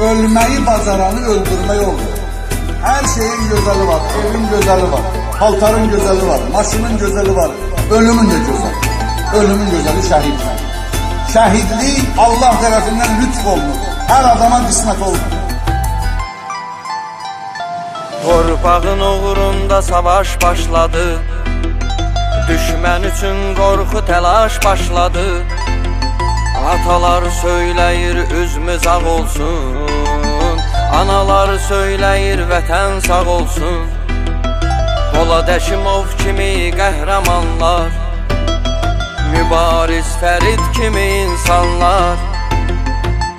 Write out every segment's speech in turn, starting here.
Ölmeyi bazaranı öldürme yoldur. Her şeyin güzeli var. Evin güzeli var. Paltarın güzeli var. Maşının güzeli var. Ölümün de güzel. Ölümün güzeli şehit. Şehitlik Allah tarafından lütf olunur. Her adama kısmet olunur. Torpağın uğrunda savaş başladı Düşmən üçün qorxu təlaş başladı Atalar söyləyir üzümüz ağ olsun. Analar söyləyir vətən sağ olsun. Əşimov kimi qəhrəmanlar. Mübariz Fərid kimi insanlar.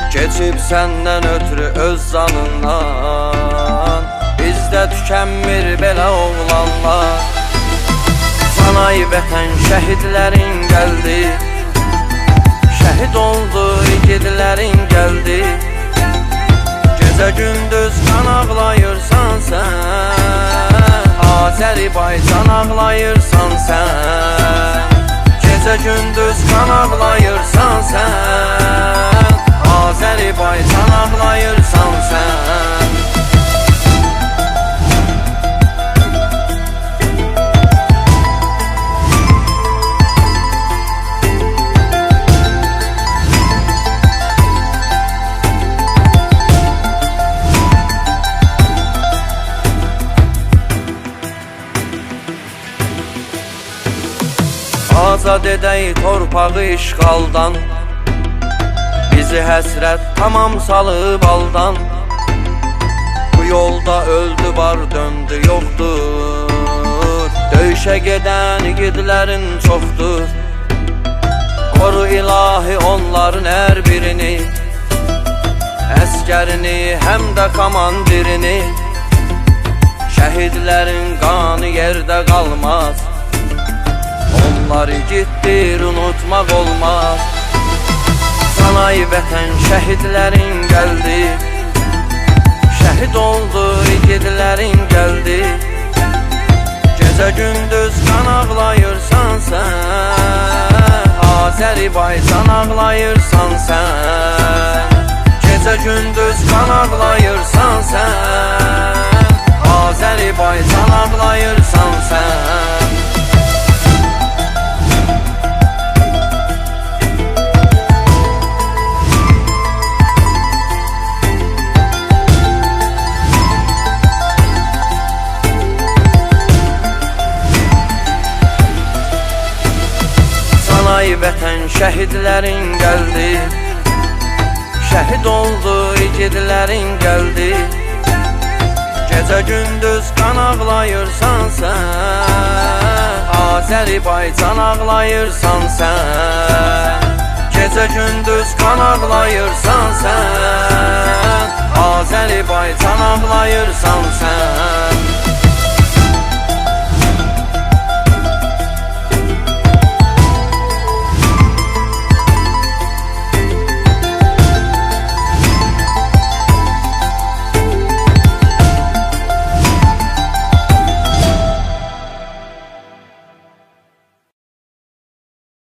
Keçib səndən ötürü öz zanından. Bizdə tükənmir belə oğlanlar. Sanay vətən şəhidlərin gəldi Şəhid oldu igidlərin gəldi Gecə gündüz kan ağlayırsan sən Azərbaycan ağlayırsan sən Gecə gündüz kan ağlayırsan Azad edək torpağı işğaldan Bizi həsrət tamam salıb aldan. Bu yolda öldü var döndü yoxdur Döyüşə gedən igidlərin çoxdur Qoru ilahi onların hər birini. Əskərini həm də komandirini Şəhidlərin qanı yerdə qalmaz Onları gittir unutmaq olmaz. Sanay vətən şəhidlərin gəldi. Şəhid oldu igidlərin gəldi. Gecə gündüz kan ağlayırsan sən. Azərbaycan ağlayırsan sən. Gecə gündüz kan ağlayırsan vətən şəhidlərin gəldi. Şəhid oldu igidlərin gəldi. Gecə gündüz kan ağlayırsan sən Azərbaycan ağlayırsan sən. Gecə gündüz kan ağlayırsan sən Azərbaycan ağlayırsan sən